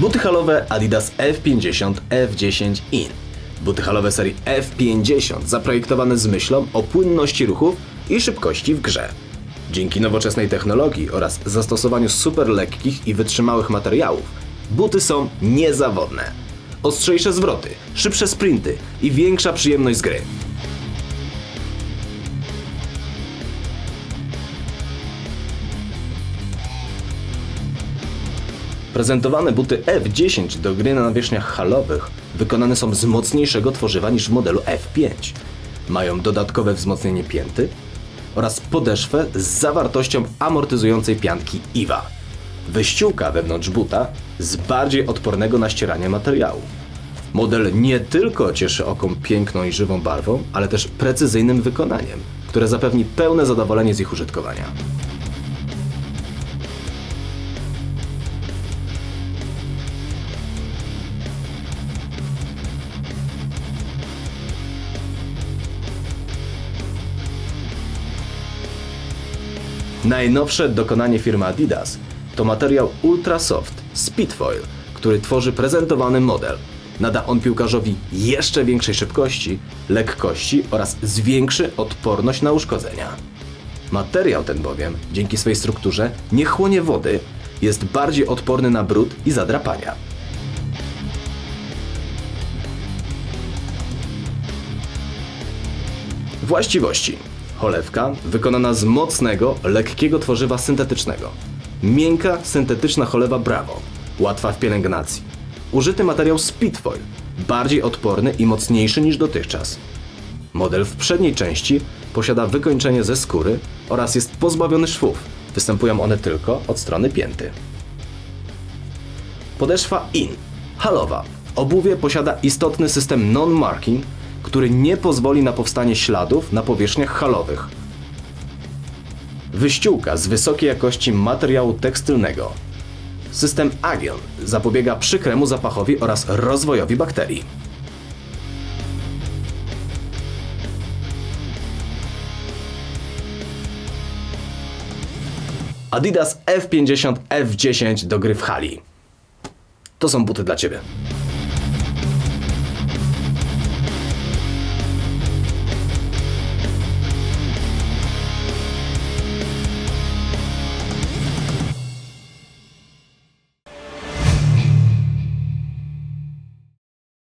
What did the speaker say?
Buty halowe Adidas F50 F10 In. Buty halowe serii F50 zaprojektowane z myślą o płynności ruchów i szybkości w grze. Dzięki nowoczesnej technologii oraz zastosowaniu super lekkich i wytrzymałych materiałów, buty są niezawodne. Ostrzejsze zwroty, szybsze sprinty i większa przyjemność z gry. Prezentowane buty F10 do gry na nawierzchniach halowych wykonane są z mocniejszego tworzywa niż w modelu F5. Mają dodatkowe wzmocnienie pięty oraz podeszwę z zawartością amortyzującej pianki IWA. Wyściółka wewnątrz buta z bardziej odpornego na ścieranie materiału. Model nie tylko cieszy oko piękną i żywą barwą, ale też precyzyjnym wykonaniem, które zapewni pełne zadowolenie z ich użytkowania. Najnowsze dokonanie firmy Adidas to materiał Ultra Soft Speedfoil, który tworzy prezentowany model. Nada on piłkarzowi jeszcze większej szybkości, lekkości oraz zwiększy odporność na uszkodzenia. Materiał ten bowiem, dzięki swej strukturze, nie chłonie wody, jest bardziej odporny na brud i zadrapania. Właściwości. Cholewka wykonana z mocnego, lekkiego tworzywa syntetycznego. Miękka, syntetyczna cholewa Bravo. Łatwa w pielęgnacji. Użyty materiał Speedfoil. Bardziej odporny i mocniejszy niż dotychczas. Model w przedniej części posiada wykończenie ze skóry oraz jest pozbawiony szwów. Występują one tylko od strony pięty. Podeszwa IN. Halowa. Obuwie posiada istotny system non-marking, który nie pozwoli na powstanie śladów na powierzchniach halowych. Wyściółka z wysokiej jakości materiału tekstylnego. System Agion zapobiega przykremu zapachowi oraz rozwojowi bakterii. Adidas F50 F10 do gry w hali. To są buty dla Ciebie.